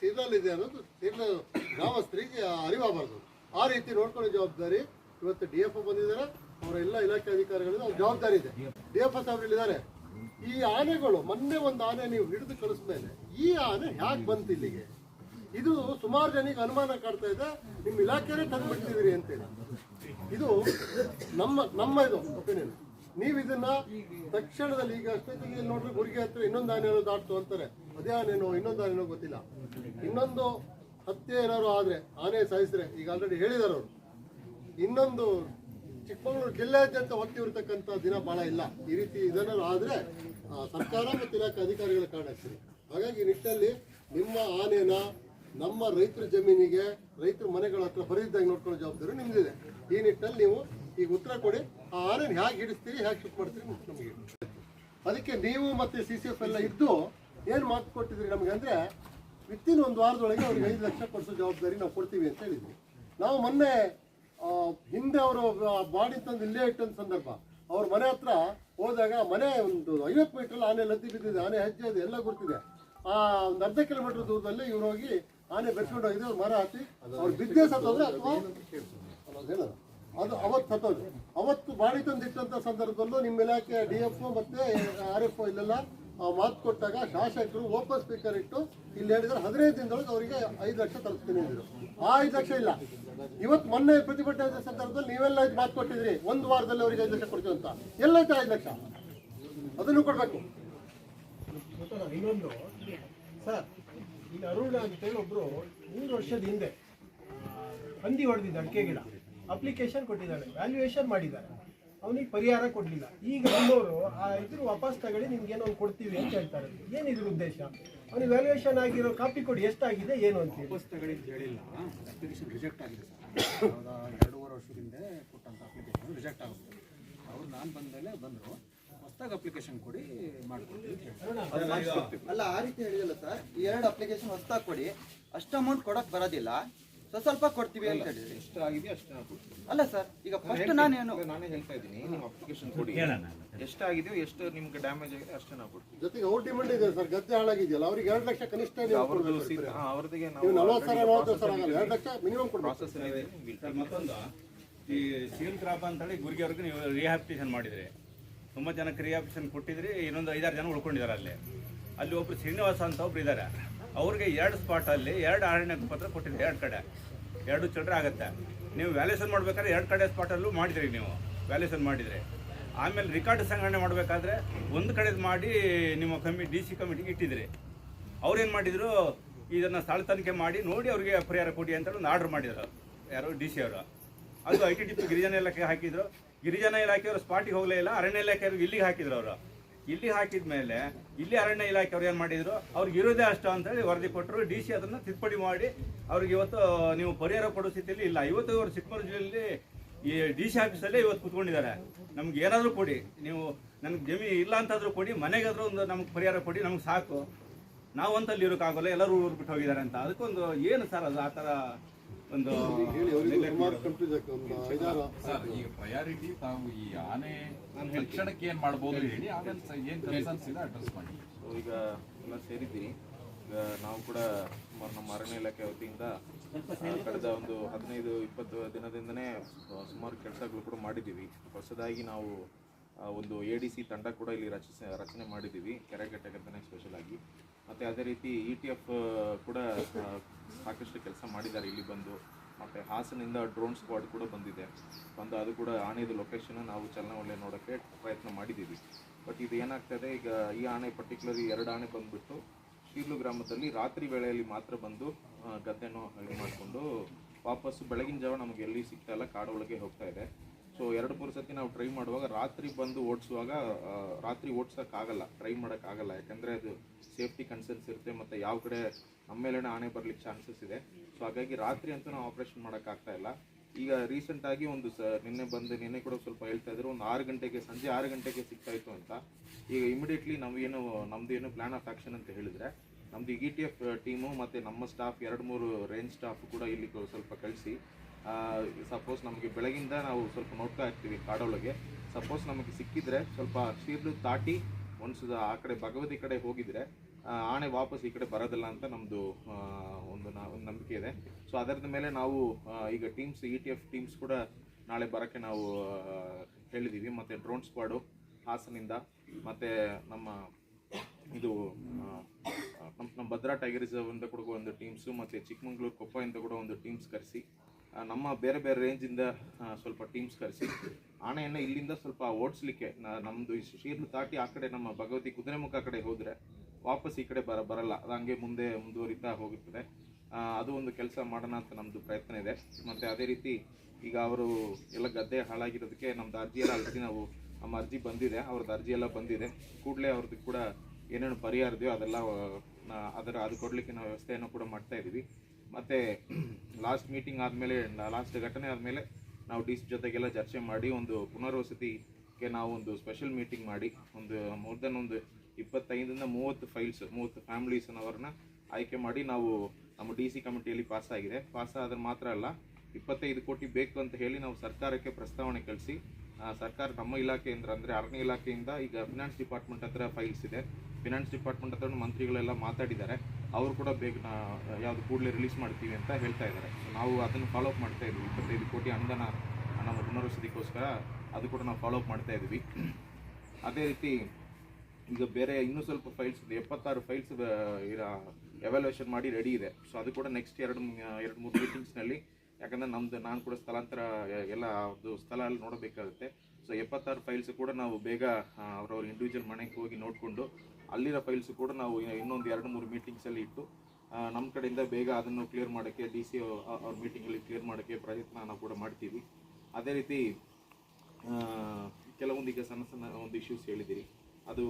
ಸೀರ್ಲಲ್ಲಿ ಇದೆ ಅನ್ನೋದು ಯಾವ ಗ್ರಾಮಸ್ಥರಿಗೆ ಅರಿವಾಗಬಾರ್ದು ಆ ರೀತಿ ನೋಡ್ಕೊಳ್ಳೋ ಜವಾಬ್ದಾರಿ ಇವತ್ತು ಡಿ ಎಫ್ ಬಂದಿದ್ದಾರೆ. ಅವರ ಎಲ್ಲ ಇಲಾಖೆ ಅಧಿಕಾರಿಗಳಿಂದ ಅವ್ರ ಜವಾಬ್ದಾರಿ ಇದೆ. ಡಿ ಎಫ್ ಸಾಹೇಬ್ರಿದ್ದಾರೆ ಈ ಆನೆಗಳು, ಮೊನ್ನೆ ಒಂದು ಆನೆ ನೀವು ಹಿಡಿದು ಕಳಿಸ್ಮೇಲೆ ಈ ಆನೆ ಯಾಕೆ ಬಂತು ಇಲ್ಲಿಗೆ? ಇದು ಸುಮಾರು ಜನಕ್ಕೆ ಅನುಮಾನ ಕಾಡ್ತಾ ಇದೆ. ನಿಮ್ಮ ಇಲಾಖೆನೇ ಅಂತ ಅಂತೇಳಿ. ಇದು ನಮ್ಮ ನಮ್ಮ ಇದು ಒಪಿನಿಯನ್ ನೀವು ಇದನ್ನ ತಕ್ಷಣದಲ್ಲಿ ಈಗ ಅಷ್ಟೇ ನೋಡ್ರಿ ಗುರಿಗೆ ಹತ್ರ ಇನ್ನೊಂದು ಆನೆ ಅನ್ನೋದು ಆಡ್ತು ಅಂತಾರೆ. ಅದೇ ಆನೆನೋ ಇನ್ನೊಂದು ಆನೆನೋ ಗೊತ್ತಿಲ್ಲ. ಇನ್ನೊಂದು ಹತ್ಯೆ ಏನಾದ್ರು ಆದರೆ ಆನೆ ಸಾಯಿಸಿದ್ರೆ ಈಗ ಆಲ್ರೆಡಿ ಹೇಳಿದಾರೆ ಅವರು. ಇನ್ನೊಂದು ಚಿಕ್ಕಮಗಳೂರು ಜಿಲ್ಲೆಯಾದ್ಯಂತ ಹೊತ್ತಿರ್ತಕ್ಕಂಥ ದಿನ ಬಹಳ ಇಲ್ಲ. ಈ ರೀತಿ ಇದನ್ನ ಆದರೆ ಸರ್ಕಾರ ಮತ್ತು ಇಲಾಖೆ ಅಧಿಕಾರಿಗಳ ಕಾರಣ ಆಗ್ತದೆ. ಹಾಗಾಗಿ ಈ ನಿಟ್ಟಿನಲ್ಲಿ ನಿಮ್ಮ ಆನೆನ ನಮ್ಮ ರೈತರ ಜಮೀನಿಗೆ, ರೈತರ ಮನೆಗಳ ಹತ್ರ ಬರೀದಾಗ ನೋಡ್ಕೊಳ್ಳೋ ಜವಾಬ್ದಾರಿ ನಿಮ್ದಿದೆ. ಈ ನಿಟ್ಟಿನಲ್ಲಿ ನೀವು ಈಗ ಉತ್ತರ ಕೊಡಿ, ಆ ಆನೆನ ಹೇಗೆ ಹಿಡಿಸ್ತೀರಿ, ಹೇಗೆ ಶಿಫ್ಟ್ ಮಾಡ್ತೀರಿ ನಮಗೆ ಅದಕ್ಕೆ ನೀವು ಮತ್ತೆ ಸಿ ಸಿ ಎಫ್ ಎಲ್ಲ ಇದ್ದು ಏನು ಮಾತು ಕೊಟ್ಟಿದ್ರಿ ನಮಗೆ ಅಂದ್ರೆ, ವಿತ್ತಿನ ಒಂದು ವಾರದೊಳಗೆ ಅವ್ರಿಗೆ ಐದು ಲಕ್ಷ ಕೊಡಿಸೋ ಜವಾಬ್ದಾರಿ ನಾವು ಕೊಡ್ತೀವಿ ಅಂತ ಹೇಳಿದ್ವಿ. ನಾವು ಮೊನ್ನೆ ಹಿಂದೆ ಅವರು ಬಾಡಿ ತಂದು ಇಲ್ಲೇ ಇಟ್ಟಂತ ಸಂದರ್ಭ. ಅವ್ರ ಮನೆ ಹತ್ರ ಹೋದಾಗ ಮನೆ ಒಂದು ಐವತ್ತು ಮೀಟರ್ ಆನೆ ಲದ್ದಿ ಬಿದ್ದಿದೆ, ಆನೆ ಹೆಜ್ಜೆ ಇದೆ, ಎಲ್ಲ ಗೊತ್ತಿದೆ ಆ, ಒಂದು ಅರ್ಧ ಕಿಲೋಮೀಟರ್ ದೂರದಲ್ಲಿ ಇವ್ರು ಹೋಗಿ ಆನೆ ಬೆಟ್ಕೊಂಡು ಹೋಗಿದೆ ಅವ್ರು ಮರ ಹಾಕಿ ಅವ್ರು ಬಿದ್ದೇ ಸತ್ತೋದ್ರೆ ಅಥವಾ. ಅದು ಅವತ್ತು ಸತ್ತೋದು ಅವತ್ತು ಬಾಡಿ ತಂದಿಟ್ಟಂತ ಸಂದರ್ಭದಲ್ಲೂ ನಿಮ್ಮ ಇಲಾಖೆ ಡಿ ಎಫ್ ಮತ್ತೆ ಆರ್ ಎಫ್ ಇಲ್ಲೆಲ್ಲ ಆ ಮಾತು ಕೊಟ್ಟಾಗ ಶಾಸಕರು ಓಪನ್ ಸ್ಪೀಕರ್ ಇಟ್ಟು ಇಲ್ಲಿ ಹೇಳಿದ್ರೆ ಹದಿನೈದು ದಿನದೊಳಗೆ ಅವರಿಗೆ ಐದು ಲಕ್ಷ ತಲುಪ್ತೀನಿ ಹೇಳಿದ್ರು ಆ ಐದು ಲಕ್ಷ ಇಲ್ಲ. ಇವತ್ತು ಮೊನ್ನೆ ಪ್ರತಿಭಟನೆ ಸಂದರ್ಭದಲ್ಲಿ ನೀವೆಲ್ಲ ಇದು ಮಾತು ಕೊಟ್ಟಿದ್ರಿ. ಒಂದು ವಾರದಲ್ಲಿ ಅವರಿಗೆ ಐದು ಲಕ್ಷ ಕೊಡ್ತೀವಿ ಅಂತ. ಎಲ್ಲೈತೆ ಐದು ಲಕ್ಷ? ಅದನ್ನು ಕೊಡಬೇಕು. ಇನ್ನೊಂದು. ಸರ್, ಈಗ ಅರುಣ ಅಂತೇಳಿ ಒಬ್ರು ಮೂರು ವರ್ಷದ ಹಿಂದೆ ಹಂದಿ ಹೊಡೆದಿದ್ದ ಅಡಿಕೆ ಗಿಡ. ಅಪ್ಲಿಕೇಶನ್ ಕೊಟ್ಟಿದ್ದಾರೆ ವ್ಯಾಲ್ಯೂಯೇಷನ್ ಮಾಡಿದ್ದಾರೆ. ಅವನಿಗೆ ಪರಿಹಾರ ಕೊಡಲಿಲ್ಲ. ಈಗ ನಮ್ಮವರು ಆ ಇದ್ರ ವಾಪಸ್ ತಗೊಳ್ಳಿ ನಿಮ್ಗೆ ಏನೋ ಒಂದು ಕೊಡ್ತೀವಿ ಅಂತ ಹೇಳ್ತಾರೆ. ಏನಿದ್ರ ಉದ್ದೇಶ? ಅವನಿಗೆ ವ್ಯಾಲ್ಯೂಯೇಷನ್ ಆಗಿರೋ ಕಾಪಿ ಕೊಡಿ ಎಷ್ಟಾಗಿದೆ ಏನು ಅಂತ ವಾಪಸ್ ತಗೊಳ್ಳಿ ಅಂತ ಹೇಳಿಲ್ಲ. ಅಪ್ಲಿಕೇಶನ್ ರಿಜೆಕ್ಟ್ ಆಗಿದೆ ಸರ್. ಎರಡೂವರೆ ವರ್ಷದ ಹಿಂದೆ ಕೊಟ್ಟಂಥ ಅಪ್ಲಿಕೇಶನ್ ರಿಜೆಕ್ಟ್ ಆಗುತ್ತೆ. ಅವ್ರು ನಾನು ಬಂದಮೇಲೆ ಬಂದರು. ಹೊಸ್ದಾಗಿ ಅಪ್ಲಿಕೇಶನ್ ಕೊಡಿ ಮಾಡ್ಕೊಡ್ತೀವಿ ಅಲ್ಲ ಆ ರೀತಿ ಹೇಳಿದಲ್ಲ ಸರ್ ಈ ಎರಡು ಅಪ್ಲಿಕೇಶನ್ ಹೊಸ್ದಾಗಿ ಕೊಡಿ. ಅಷ್ಟು ಅಮೌಂಟ್ ಕೊಡಕ್ ಬರೋದಿಲ್ಲ. ಸೊ ಸ್ವಲ್ಪ ಕೊಡ್ತೀವಿ ಅಂತ ಹೇಳಿದ್ರಿ ಎಷ್ಟು ಆಗಿದೆ ಅಷ್ಟು ಕೊಡ್ತೀವಿ ಅಲ್ಲ ಸರ್ ಈಗ ಫಸ್ಟ್ ನಾನೇನು ನಾನೇ ಹೇಳ್ತಾ ಇದ್ದೀನಿ ನಿಮ್ಮ ಅಪ್ಲಿಕೇಶನ್ ಕೊಡಿ. ಎಷ್ಟಾಗಿದೆಯೋ ಎಷ್ಟು ನಿಮ್ಗೆ ಡ್ಯಾಮೇಜ್ ಆಗಿದೆ ಅಷ್ಟೇ ನಾವು ಕೊಡ್ತೀವಿ ಜೊತೆಗೆ ಅವ್ರ ಡಿಮಾಂಡ್ ಇದೆ ಸರ್ ಗದ್ದೆ ಹಾಳಾಗಿದೆಯಲ್ಲ ಅವ್ರಿಗೆ ಎರಡು ಲಕ್ಷ ಕನಿಷ್ಠ ನೀವು ಅವ್ರದ್ದು ಕೊಡ್ಬೇಕು. ಸೀದಾ- ಹಾ, ಅವ್ರದ್ದಿಗೆ ನೀವು ನಾವು ನಲವತ್ತು ಸಾವಿರ ನಲವತ್ತು ಸಾವಿರ ಆಗಲ್ಲ ಎರಡು ಲಕ್ಷ ಮಿನಿಮಮ್ ಕೊಡ್ಬೇಕು. ಪ್ರಾಸೆಸ್ take ಮತ್ತೊಂದು ಈ ಸೀಲ್ ಕ್ರಾಪ್ ಅಂತೇಳಿ ಗುರಿಗೆವ್ರಿಗೆ ನೀವು ರಿಹಾಬಿಟೇಷನ್ ಮಾಡಿದ್ರಿ. ತುಂಬ ಜನಕ್ಕೆ ರಿಹಾಬಿಟೇಷನ್ ಕೊಟ್ಟಿದ್ರಿ ಇನ್ನೊಂದು ಐದಾರು ಜನ ಉಳ್ಕೊಂಡಿದ್ದಾರೆ ಅಲ್ಲಿ. ಅಲ್ಲಿ ಒಬ್ರು ಶ್ರೀನಿವಾಸ ಅಂತ ಒಬ್ರು ಇದ್ದಾರೆ. ಅವ್ರಿಗೆ ಎರಡು ಸ್ಪಾಟಲ್ಲಿ ಎರಡು ಅರಣ್ಯ ಪತ್ರ ಕೊಟ್ಟಿದ್ದೆ, ಎರಡು ಕಡೆ. ಎರಡು ಚಿಲ್ಲರೆ ಆಗುತ್ತೆ. ನೀವು ವ್ಯಾಲ್ಯೂಷನ್ ಮಾಡಬೇಕಾದ್ರೆ ಎರಡು ಕಡೆ ಸ್ಪಾಟಲ್ಲೂ ಮಾಡಿದ್ರಿ ನೀವು ವ್ಯಾಲ್ಯೂಷನ್ ಮಾಡಿದ್ರಿ. ಆಮೇಲೆ ರಿಕಾರ್ಡ್ ಸಂಗ್ರಹಣೆ ಮಾಡಬೇಕಾದ್ರೆ ಒಂದು ಕಡೆ ಮಾಡಿ ನಿಮ್ಮ ಕಮಿ ಡಿ ಸಿ ಕಮಿಟಿಗೆ ಇಟ್ಟಿದ್ರಿ. ಅವ್ರೇನು ಮಾಡಿದ್ರು, ಇದನ್ನು ಸ್ಥಳ ತನಿಖೆ ಮಾಡಿ ನೋಡಿ ಅವ್ರಿಗೆ ಪರಿಹಾರ ಕೊಡಿ ಅಂತೇಳಿ ಒಂದು ಆರ್ಡರ್ ಮಾಡಿದ್ರು. ಯಾರು? ಡಿ ಸಿ ಅವರು. ಅದು ಐ ಟಿ ಡಿ ಪಿ ಗಿರಿಜನ ಇಲಾಖೆ ಹಾಕಿದ್ರು. ಗಿರಿಜನ ಇಲಾಖೆಯವರು ಸ್ಪಾಟಿಗೆ ಹೋಗಲೇ ಇಲ್ಲ, ಅರಣ್ಯ ಇಲಾಖೆಯವ್ರಿಗೆ ಇಲ್ಲಿಗೆ ಹಾಕಿದ್ರು ಅವರು. ಇಲ್ಲಿ ಹಾಕಿದ ಮೇಲೆ ಇಲ್ಲಿ ಅರಣ್ಯ ಇಲಾಖೆ ಅವ್ರು ಏನು ಮಾಡಿದ್ರು? ಅವ್ರಿಗೆ ಇರೋದೇ ಅಷ್ಟ ಅಂತೇಳಿ ವರದಿ ಕೊಟ್ಟರು ಡಿ ಸಿ ಅದನ್ನು ತಿದ್ದುಪಡಿ ಮಾಡಿ ಅವ್ರಿಗೆ ಇವತ್ತು ನೀವು ಪರಿಹಾರ ಕೊಡೋ ಸ್ಥಿತಿಯಲ್ಲಿ ಇಲ್ಲ. ಇವತ್ತು ಇವರು ಚಿಕ್ಕಮಗಳೂರು ಜಿಲ್ಲೆಯಲ್ಲಿ ಈ ಡಿ ಸಿ ಆಫೀಸಲ್ಲೇ ಇವತ್ತು ಕುತ್ಕೊಂಡಿದ್ದಾರೆ. ನಮ್ಗೆ ಏನಾದರೂ ಕೊಡಿ. ನೀವು ನನಗೆ ಜಮಿ ಇಲ್ಲ ಅಂತಾದರೂ ಕೊಡಿ. ಮನೆಗಾದ್ರೂ ಒಂದು ನಮ್ಗೆ ಪರಿಹಾರ ಕೊಡಿ. ನಮ್ಗೆ ಸಾಕು. ನಾವು ನಾವಂತಲ್ಲಿ ಇರೋಕ್ಕಾಗಲ್ಲ. ಎಲ್ಲರೂ ಊರು ಬಿಟ್ಟು ಹೋಗಿದ್ದಾರೆ ಅಂತ. ಅದಕ್ಕೊಂದು ಏನು ಸರ್ ಅದು ಆ ಥರ ಒಂದು ಈಗ ಪ್ರಯಾರಿಟಿ ತಾವು ಈ ಆನೆ ತಕ್ಷಣಕ್ಕೆ ಏನ್ ಮಾಡ್ಬೋದು ಹೇಳಿ ಆಮೇಲೆ ಏನ್ ಕನ್ಸರ್ನ್ಸ್ ಇದೆ ಅಡ್ರೆಸ್ ಮಾಡಿ. ಸೊ ಈಗ ಎಲ್ಲ ಸೇರಿದ್ದೀರಿ. ಈಗ ನಾವು ಕೂಡ ಸುಮಾರು ನಮ್ಮ ಅರಣ್ಯ ಇಲಾಖೆ ವತಿಯಿಂದ ಕಳೆದ ಒಂದು ಹದಿನೈದು ಇಪ್ಪತ್ತು ದಿನದಿಂದನೇ ಸುಮಾರು ಕೆಲಸಗಳು ಕೂಡ ಮಾಡಿದ್ದೀವಿ. ಹೊಸದಾಗಿ ನಾವು ಒಂದು ಎ ಡಿ ಸಿ ತಂಡ ಕೂಡ ಇಲ್ಲಿ ರಚಿಸ, ರಚನೆ ಮಾಡಿದ್ದೀವಿ ಕೆರೆಗಟ್ಟೆಗಂತಲೇ ಸ್ಪೆಷಲ್ ಆಗಿ. ಮತ್ತು ಅದೇ ರೀತಿ ಇ ಟಿ ಎಫ್ ಕೂಡ ಸಾಕಷ್ಟು ಕೆಲಸ ಮಾಡಿದ್ದಾರೆ ಇಲ್ಲಿ ಬಂದು. ಮತ್ತು ಹಾಸನಿಂದ ಡ್ರೋನ್ ಸ್ಕ್ವಾಡ್ ಕೂಡ ಬಂದಿದೆ. ಬಂದು ಅದು ಕೂಡ ಆನೆದು ಲೊಕೇಶನ್ ನಾವು ಚಲನವಲಯ ನೋಡೋಕ್ಕೆ ಪ್ರಯತ್ನ ಮಾಡಿದ್ದೀವಿ. ಬಟ್ ಇದು ಏನಾಗ್ತದೆ ಈಗ ಈ ಆನೆ ಪರ್ಟಿಕ್ಯುಲರ್ ಎರಡು ಆನೆ ಬಂದುಬಿಟ್ಟು ಶೀರ್ಲು ಗ್ರಾಮದಲ್ಲಿ ರಾತ್ರಿ ವೇಳೆಯಲ್ಲಿ ಮಾತ್ರ ಬಂದು ಗದ್ದೆನೋ ಇದು ಮಾಡಿಕೊಂಡು ವಾಪಸ್ಸು ಬೆಳಗಿನ ಜಾವ ನಮಗೆ ಎಲ್ಲಿ ಸಿಗ್ತಾ ಇಲ್ಲ, ಕಾಡೊಳಗೆ ಹೋಗ್ತಾ ಇದೆ. ಸೊ ಎರಡು, ಮೂರು ಸತಿ ನಾವು ಟ್ರೈ ಮಾಡುವಾಗ ರಾತ್ರಿ ಬಂದು ಓಡಿಸುವಾಗ ರಾತ್ರಿ ಓಡಿಸೋಕ್ಕಾಗಲ್ಲ ಟ್ರೈ ಮಾಡೋಕ್ಕಾಗಲ್ಲ. ಯಾಕಂದರೆ ಅದು ಸೇಫ್ಟಿ ಕನ್ಸರ್ನ್ಸ್ ಇರುತ್ತೆ ಮತ್ತು ಯಾವ ಕಡೆ ನಮ್ಮ ಮೇಲೇನೆ ಆನೆ ಬರ್ಲಿಕ್ಕೆ ಚಾನ್ಸಸ್ ಇದೆ. ಸೊ ಹಾಗಾಗಿ ರಾತ್ರಿ ಅಂತೂ ನಾವು ಆಪ್ರೇಷನ್ ಮಾಡೋಕ್ಕಾಗ್ತಾ ಇಲ್ಲ. ಈಗ ರೀಸೆಂಟಾಗಿ ಒಂದು ಸ, ನಿನ್ನೆ ಬಂದು, ನಿನ್ನೆ ಕೂಡ ಸ್ವಲ್ಪ ಹೇಳ್ತಾ ಇದ್ರು, ಒಂದು ಆರು ಗಂಟೆಗೆ, ಸಂಜೆ ಆರು ಗಂಟೆಗೆ ಸಿಗ್ತಾ ಇತ್ತು ಅಂತ. ಈಗ ಇಮಿಡಿಯೇಟ್ಲಿ ನಾವೇನು ನಮ್ಮದು ಏನು ಪ್ಲ್ಯಾನ್ ಆಫ್ ಆಕ್ಷನ್ ಅಂತ ಹೇಳಿದ್ರೆ, ನಮ್ದು ಇ ಟಿ ಎಫ್ ಟೀಮು ಮತ್ತು ನಮ್ಮ ಸ್ಟಾಫ್ ಎರಡು, ಮೂರು ರೇಂಜ್ ಸ್ಟಾಫ್ ಕೂಡ ಇಲ್ಲಿ ಸ್ವಲ್ಪ ಕಳಿಸಿ ಸಪೋಸ್ ನಮಗೆ ಬೆಳಗಿಂದ ನಾವು ಸ್ವಲ್ಪ ನೋಡ್ತಾ ಇರ್ತೀವಿ ಕಾಡೊಳಗೆ. ಸಪೋಸ್ ನಮಗೆ ಸಿಕ್ಕಿದ್ರೆ ಸ್ವಲ್ಪ ಶೀರ್ಲು ದಾಟಿ ಒಂದು ಆ ಕಡೆ ಭಗವತಿ ಕಡೆ ಹೋಗಿದ್ರೆ ಆಣೆ ವಾಪಸ್ ಈ ಕಡೆ ಬರೋದಿಲ್ಲ ಅಂತ ನಮ್ಮದು ಒಂದು ನಂಬಿಕೆ ಇದೆ. ಸೊ ಅದರದ ಮೇಲೆ ನಾವು ಈಗ teams E T F teams ಕೂಡ ನಾಳೆ ಬರೋಕ್ಕೆ ನಾವು ಹೇಳಿದ್ದೀವಿ ಮತ್ತು ಡ್ರೋನ್ ಸ್ಕ್ವಾಡು ಹಾಸನಿಂದ, ಮತ್ತು ನಮ್ಮ ಇದು ನಮ್ಮ ನಮ್ಮ ಭದ್ರಾ ಟೈಗರ್ ರಿಸರ್ವ್ ಇಂದ ಕೂಡ ಒಂದು ಟೀಮ್ಸು ಮತ್ತು ಚಿಕ್ಕಮಂಗ್ಳೂರು ಇಂದ ಕೂಡ ಒಂದು ಟೀಮ್ಸ್ ಕರೆಸಿ. ನಮ್ಮ ಬೇರೆ ಬೇರೆ ರೇಂಜಿಂದ ಸ್ವಲ್ಪ ಟೀಮ್ಸ್ ಕರೆಸಿ. ಆನೆಯನ್ನು ಇಲ್ಲಿಂದ ಸ್ವಲ್ಪ ಓಡಿಸ್ಲಿಕ್ಕೆ ನಮ್ಮದು ಶೀರ್ಲು ದಾಟಿ ಆ ಕಡೆ ನಮ್ಮ ಭಗವತಿ ಕುದುರೆಮುಖ ಕಡೆ ಹೋದರೆ ವಾಪಸ್ ಈ ಕಡೆ ಬರ, ಬರಲ್ಲ. ಅದು ಹಂಗೆ ಮುಂದೆ ಮುಂದುವರಿತಾ ಹೋಗುತ್ತದೆ. ಅದು ಒಂದು ಕೆಲಸ ಮಾಡೋಣ ಅಂತ ನಮ್ಮದು ಪ್ರಯತ್ನ ಇದೆ. ಮತ್ತು ಅದೇ ರೀತಿ ಈಗ ಅವರು ಎಲ್ಲ ಗದ್ದೆ ಹಾಳಾಗಿರೋದಕ್ಕೆ ನಮ್ಮದು ಅರ್ಜಿ ಎಲ್ಲ ಆಲ್ರೆಡಿ ನಾವು, ನಮ್ಮ ಅರ್ಜಿ ಬಂದಿದೆ. ಅವ್ರದ್ದು ಅರ್ಜಿ ಎಲ್ಲ ಬಂದಿದೆ. ಕೂಡಲೇ ಅವ್ರದ್ದು ಕೂಡ ಏನೇನು ಪರಿಹಾರ ಇದೆಯೋ ಅದೆಲ್ಲ ಅದರ, ಅದು ಕೊಡಲಿಕ್ಕೆ ನಾವು ವ್ಯವಸ್ಥೆಯನ್ನು ಕೂಡ ಮಾಡ್ತಾ ಇದ್ದೀವಿ. ಮತ್ತು ಲಾಸ್ಟ್ ಮೀಟಿಂಗ್ ಆದಮೇಲೆ ಲಾಸ್ಟ್ ಘಟನೆ ಆದಮೇಲೆ ನಾವು ಡಿ ಸಿ ಜೊತೆಗೆಲ್ಲ ಚರ್ಚೆ ಮಾಡಿ, ಒಂದು ಪುನರ್ವಸತಿಗೆ ನಾವು ಒಂದು ಸ್ಪೆಷಲ್ ಮೀಟಿಂಗ್ ಮಾಡಿ, ಒಂದು ಮೋರ್ ದೆನ್ ಒಂದು ಇಪ್ಪತ್ತೈದರಿಂದ ಮೂವತ್ತು ಫೈಲ್ಸ್ ಮೂವತ್ತು ಫ್ಯಾಮಿಲೀಸ್ನವ್ರನ್ನ ಆಯ್ಕೆ ಮಾಡಿ ನಾವು ನಮ್ಮ ಡಿ ಸಿ ಕಮಿಟಿಯಲ್ಲಿ ಪಾಸ್ ಆಗಿದೆ. ಪಾಸ್ ಆದ್ರೆ ಮಾತ್ರ ಅಲ್ಲ, ಇಪ್ಪತ್ತೈದು ಕೋಟಿ ಬೇಕು ಅಂತ ಹೇಳಿ ನಾವು ಸರ್ಕಾರಕ್ಕೆ ಪ್ರಸ್ತಾವನೆ ಕಳಿಸಿ ಸರ್ಕಾರ ನಮ್ಮ ಇಲಾಖೆಯಿಂದ ಅಂದರೆ ಅರಣ್ಯ ಇಲಾಖೆಯಿಂದ ಈಗ ಫಿನಾನ್ಸ್ ಡಿಪಾರ್ಟ್ಮೆಂಟ್ ಹತ್ರ ಫೈಲ್ಸ್ ಇದೆ. ಫಿನಾನ್ಸ್ ಡಿಪಾರ್ಟ್ಮೆಂಟ್ ಹತ್ರ ಮಂತ್ರಿಗಳೆಲ್ಲ ಮಾತಾಡಿದ್ದಾರೆ. ಅವರು ಕೂಡ ಬೇಗ ಯಾವುದು ಕೂಡಲೇ ರಿಲೀಸ್ ಮಾಡ್ತೀವಿ ಅಂತ ಹೇಳ್ತಾ ಇದ್ದಾರೆ. ಸೊ ನಾವು ಅದನ್ನು ಫಾಲೋ ಅಪ್ ಮಾಡ್ತಾ ಇದ್ವಿ. ಇಪ್ಪತ್ತೈದು ಕೋಟಿ ಅನುದಾನ ನಮ್ಮ ಪುನರ್ವಸತಿಗೋಸ್ಕರ ಅದು ಕೂಡ ನಾವು ಫಾಲೋ ಅಪ್ ಮಾಡ್ತಾ ಇದ್ವಿ. ಅದೇ ರೀತಿ ಈಗ ಬೇರೆ ಇನ್ನೂ ಸ್ವಲ್ಪ ಫೈಲ್ಸ್ ಇದೆ ಎಪ್ಪತ್ತಾರು ಫೈಲ್ಸ್ ಎವ್ಯಾಲ್ಯೂಯೇಷನ್ ಮಾಡಿ ರೆಡಿ ಇದೆ. ಸೊ ಅದು ಕೂಡ ನೆಕ್ಸ್ಟ್ ಎರಡು ಎರಡು ಮೂರು ಮೀಟಿಂಗ್ಸ್ನಲ್ಲಿ ಯಾಕಂದರೆ ನಮ್ದು, ನಾನು ಕೂಡ ಸ್ಥಳಾಂತರ, ಎಲ್ಲ ಅದು ಸ್ಥಳ ಅಲ್ಲಿ ನೋಡಬೇಕಾಗುತ್ತೆ. ಸೊ ಎಪ್ಪತ್ತಾರು ಫೈಲ್ಸ್ ಕೂಡ ನಾವು ಬೇಗ ಅವರವ್ರ ಇಂಡಿವಿಜುವಲ್ ಮನೆಗೆ ಹೋಗಿ ನೋಡಿಕೊಂಡು ಅಲ್ಲಿರೋ ಫೈಲ್ಸ್ ಕೂಡ ನಾವು ಇನ್ನೊಂದು ಎರಡು ಮೂರು ಮೀಟಿಂಗ್ಸಲ್ಲಿ ಇಟ್ಟು ನಮ್ಮ ಕಡೆಯಿಂದ ಬೇಗ ಅದನ್ನು ಕ್ಲಿಯರ್ ಮಾಡೋಕ್ಕೆ ಡಿ ಸಿ ಅವ್ರ ಮೀಟಿಂಗಲ್ಲಿ ಕ್ಲಿಯರ್ ಮಾಡೋಕ್ಕೆ ಪ್ರಯತ್ನ ನಾವು ಕೂಡ ಮಾಡ್ತೀವಿ. ಅದೇ ರೀತಿ ಆ, ಕೆಲವೊಂದು ಈಗ ಸಣ್ಣ ಸಣ್ಣ ಒಂದು ಇಶ್ಯೂಸ್ ಹೇಳಿದ್ದೀರಿ ಅದು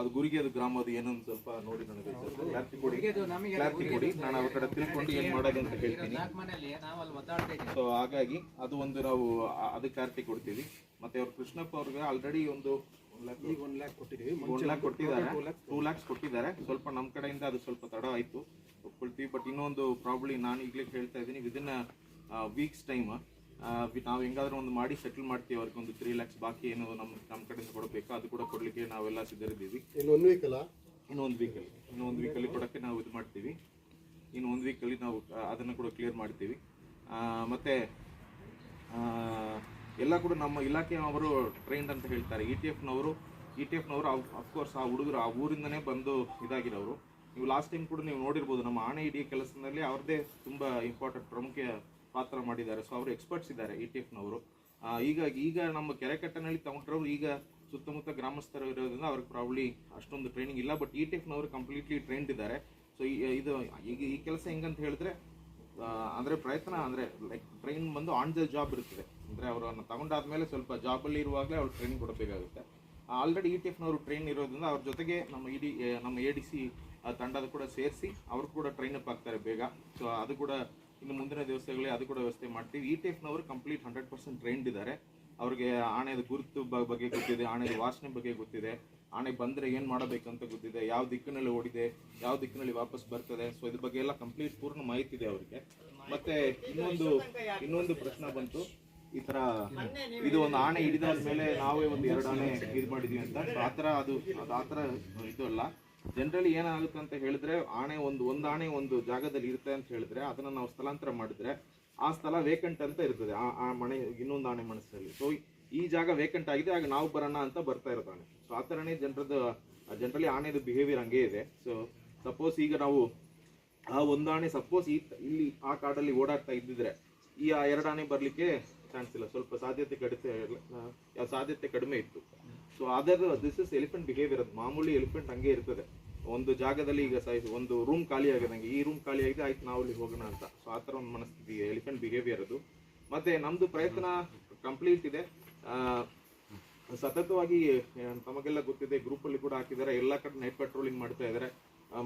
ಅದು ಗುರಿಗೆ ಅದು ಗ್ರಾಮದು ಏನೋ ಒಂದು ಸ್ವಲ್ಪ ನೋಡಿ ನನಗೆ ಕ್ಲಾರಿಟಿ ಕೊಡಿ. ಕ್ಲಾರಿಟಿ ಕೊಡಿ. ನಾನು ಅವ್ರ ಕಡೆ ತಿಳ್ಕೊಂಡು ಏನು ಮಾಡೋದು ಅಂತ ಹೇಳ್ತೀನಿ. ಸೊ ಹಾಗಾಗಿ ಅದು ಒಂದು ನಾವು ಅದಕ್ಕೆ ಕ್ಲಾರಿಟಿ ಕೊಡ್ತೀವಿ. ಮತ್ತೆ ಅವ್ರು ಕೃಷ್ಣಪ್ಪ ಅವ್ರಿಗೆ ಆಲ್ರೆಡಿ ಒಂದು ಒನ್ ಲ್ಯಾಕ್ ಕೊಟ್ಟಿದ್ದೀವಿ. ಒನ್ ಲ್ಯಾಕ್ ಕೊಟ್ಟಿದ್ದಾರೆ. ಟೂ ಲ್ಯಾಕ್ಸ್ ಕೊಟ್ಟಿದ್ದಾರೆ. ಸ್ವಲ್ಪ ನಮ್ಮ ಕಡೆಯಿಂದ ಅದು ಸ್ವಲ್ಪ ತಡ ಆಯಿತು. ಒಪ್ಕೊಳ್ತೀವಿ. ಬಟ್ ಇನ್ನೊಂದು ಪ್ರಾಬ್ಲಿ ನಾನು ಈಗಲೇ ಹೇಳ್ತಾ ಇದ್ದೀನಿ. ವಿದಿನ್ ವೀಕ್ಸ್ ಟೈಮ್ ನಾವು ಹೆಂಗಾದ್ರೂ ಒಂದು ಮಾಡಿ ಸೆಟಲ್ ಮಾಡ್ತೀವಿ ಅವ್ರಿಗೆ ಒಂದು ತ್ರೀ ಲ್ಯಾಕ್ಸ್ ಬಾಕಿ ಏನು ನಮ್ಮ ನಮ್ಮ ಕಡೆಯಿಂದ ಕೊಡಬೇಕು? ಅದು ಕೂಡ ಕೊಡಲಿಕ್ಕೆ ನಾವೆಲ್ಲ ಸಿದ್ಧರಿದ್ದೀವಿ. ಇನ್ನೊಂದು ಒಂದು ವೀಕ್ ಅಲ್ಲ? ಇನ್ನೊಂದು ವೀಕಲ್ಲಿ ಇನ್ನೊಂದು ವೀಕಲ್ಲಿ ಕೊಡೋಕ್ಕೆ ನಾವು ಇದು ಮಾಡ್ತೀವಿ. ಇನ್ನು ಒಂದು ವೀಕಲ್ಲಿ ನಾವು ಅದನ್ನು ಕೂಡ ಕ್ಲಿಯರ್ ಮಾಡ್ತೀವಿ. ಮತ್ತು ಎಲ್ಲ ಕೂಡ ನಮ್ಮ ಇಲಾಖೆಯವರು ಟ್ರೈನ್ಡ್ ಅಂತ ಹೇಳ್ತಾರೆ. ಇ ಟಿ ಎಫ್ನವರು ಇ ಟಿ ಎಫ್ನವರು ಅಫ್ಕೋರ್ಸ್ ಆ ಹುಡುಗರು ಆ ಊರಿಂದನೇ ಬಂದು ಇದಾಗಿರೋರು. ನೀವು ಲಾಸ್ಟ್ ಟೈಮ್ ಕೂಡ ನೀವು ನೋಡಿರ್ಬೋದು ನಮ್ಮ ಆಣೆ ಇಡೀ ಕೆಲಸದಲ್ಲಿ ಅವ್ರದ್ದೇ ತುಂಬ ಇಂಪಾರ್ಟೆಂಟ್ ಪ್ರಮುಖ ಪಾತ್ರ ಮಾಡಿದ್ದಾರೆ. ಸೊ ಅವರು ಎಕ್ಸ್ಪರ್ಟ್ಸ್ ಇದ್ದಾರೆ ಇ ಟಿ ಎಫ್ನವರು ಈಗ ಈಗ ನಮ್ಮ ಕೆರೆಕಟ್ಟನಲ್ಲಿ ತಗೊಂಡ್ರವ್ರು ಈಗ ಸುತ್ತಮುತ್ತ ಗ್ರಾಮಸ್ಥರು ಇರೋದ್ರಿಂದ ಅವ್ರಿಗೆ ಪ್ರಾಬ್ಲಿ ಅಷ್ಟೊಂದು ಟ್ರೈನಿಂಗ್ ಇಲ್ಲ. ಬಟ್ ಇ ಟಿ ಎಫ್ನವರು ಕಂಪ್ಲೀಟ್ಲಿ ಟ್ರೈನ್ಡ್ ಇದ್ದಾರೆ. ಸೊ ಇದು, ಈಗ ಈ ಕೆಲಸ ಹೆಂಗಂತ ಹೇಳಿದ್ರೆ ಅಂದರೆ ಪ್ರಯತ್ನ, ಅಂದರೆ ಲೈಕ್ ಟ್ರೈನ್ ಬಂದು ಆನ್ ದ ಜಾಬ್ ಇರ್ತದೆ. ಅಂದರೆ ಅವರನ್ನು ತಗೊಂಡಾದ್ಮೇಲೆ ಸ್ವಲ್ಪ ಜಾಬಲ್ಲಿ ಇರುವಾಗಲೇ ಅವ್ರು ಟ್ರೈನಿಂಗ್ ಕೊಡಬೇಕಾಗುತ್ತೆ. ಆಲ್ರೆಡಿ ಇ ಟಿ ಎಫ್ನವರು ಟ್ರೈನ್ ಇರೋದ್ರಿಂದ ಅವ್ರ ಜೊತೆಗೆ ನಮ್ಮ ಇಡಿ ನಮ್ಮ ಎ ಡಿ ಸಿ ತಂಡದ ಕೂಡ ಸೇರಿಸಿ ಅವರು ಕೂಡ ಟ್ರೈನ್ ಅಪ್ ಆಗ್ತಾರೆ ಬೇಗ. ಸೊ ಅದು ಕೂಡ ಇನ್ನು ಮುಂದಿನ ದಿವಸಗಳಲ್ಲಿ ಅದು ಕೂಡ ವ್ಯವಸ್ಥೆ ಮಾಡ್ತೀವಿ. E T complete hundred percent trained ಇದ್ದಾರೆ. ಅವ್ರಿಗೆ ಆಣೆದ ಗುರುತು ಬಗ್ಗೆ ಗೊತ್ತಿದೆ, ಆಣೆದ ವಾಸನೆ ಬಗ್ಗೆ ಗೊತ್ತಿದೆ. ಆಣೆ ಬಂದರೆ ಏನು ಮಾಡಬೇಕಂತ ಗೊತ್ತಿದೆ. ಯಾವ ದಿಕ್ಕಿನಲ್ಲಿ ಓಡಿದೆ, ಯಾವ ದಿಕ್ಕಿನಲ್ಲಿ ವಾಪಸ್ ಬರ್ತದೆ. ಸೊ ಇದ್ರ ಬಗ್ಗೆ ಎಲ್ಲ ಕಂಪ್ಲೀಟ್ ಪೂರ್ಣ ಮಾಹಿತಿ ಇದೆ ಅವರಿಗೆ. ಮತ್ತೆ ಇನ್ನೊಂದು ಇನ್ನೊಂದು ಪ್ರಶ್ನೆ ಬಂತು. ಈ ತರ ಇದು ಒಂದು ಆಣೆ ಹಿಡಿದಾದ ಮೇಲೆ ನಾವೇ ಒಂದು ಎರಡು ಆಣೆ ಇದು ಮಾಡಿದೀವಿ ಅಂತ. ಆ ಥರ ಅದು ಅದು ಆ ಥರ ಇದು ಅಲ್ಲ. ಜನರಲಿ ಏನಾಗುತ್ತೆ ಅಂತ ಹೇಳಿದ್ರೆ, ಆಣೆ ಒಂದು ಒಂದು ಆಣೆ ಒಂದು ಜಾಗದಲ್ಲಿ ಇರುತ್ತೆ ಅಂತ ಹೇಳಿದ್ರೆ, ಅದನ್ನ ನಾವು ಸ್ಥಳಾಂತರ ಮಾಡಿದ್ರೆ ಆ ಸ್ಥಳ ವೇಕೆಂಟ್ ಅಂತ ಇರ್ತದೆ, ಆ ಆ ಮನೆ, ಇನ್ನೊಂದು ಆಣೆ ಮನಸ್ಸಲ್ಲಿ. ಸೊ ಈ ಜಾಗ ವೇಕೆಂಟ್ ಆಗಿದೆ, ಆಗ ನಾವು ಬರೋಣ ಅಂತ ಬರ್ತಾ ಇರ್ತಾನೆ. ಸೊ ಆ ಥರನೇ ಜನರದ್ದು ಜನರಲಿ ಆಣೆದು ಬಿಹೇವಿಯರ್ ಹಂಗೆ ಇದೆ. ಸೊ ಸಪೋಸ್ ಈಗ ನಾವು ಆ ಒಂದು ಆಣೆ ಸಪೋಸ್ ಈ ಇಲ್ಲಿ ಆ ಕಾಡಲ್ಲಿ ಓಡಾಡ್ತಾ ಇದ್ದಿದ್ರೆ, ಈ ಆ ಎರಡು ಆಣೆ ಬರಲಿಕ್ಕೆ ಚಾನ್ಸ್ ಇಲ್ಲ. ಸ್ವಲ್ಪ ಸಾಧ್ಯತೆ ಕಡಿಮೆ ಸಾಧ್ಯತೆ ಕಡಿಮೆ ಇತ್ತು. ಸೊ ಅದರ ದಿಸ್ ಇಸ್ ಎಲಿಫೆಂಟ್ ಬಿಹೇವಿಯರ್ ಅದು ಮಾಮೂಲಿ ಎಲಿಫೆಂಟ್ ಹಂಗೆ ಇರ್ತದೆ. ಒಂದು ಜಾಗದಲ್ಲಿ ಈಗ ಸೈಜ್, ಒಂದು ರೂಮ್ ಖಾಲಿ ಆಗಿದೆ ಈ ರೂಮ್ ಖಾಲಿ ಆಗಿದೆ, ಆಯ್ತು ನಾವು ಅಲ್ಲಿ ಹೋಗೋಣ ಅಂತ. ಸೊ ಆ ಥರ ಒಂದು ಮನಸ್ಥಿತಿ ಎಲಿಫೆಂಟ್ ಬಿಹೇವಿಯರ್ ಅದು. ಮತ್ತೆ ನಮ್ದು ಪ್ರಯತ್ನ ಕಂಪ್ಲೀಟ್ ಇದೆ. ಸತತವಾಗಿ ತಮಗೆಲ್ಲ ಗೊತ್ತಿದೆ ಗ್ರೂಪ್ ಅಲ್ಲಿ ಕೂಡ ಹಾಕಿದ್ದಾರೆ. ಎಲ್ಲ ಕಡೆ ನೈಟ್ ಪೆಟ್ರೋಲಿಂಗ್ ಮಾಡ್ತಾ ಇದ್ದಾರೆ.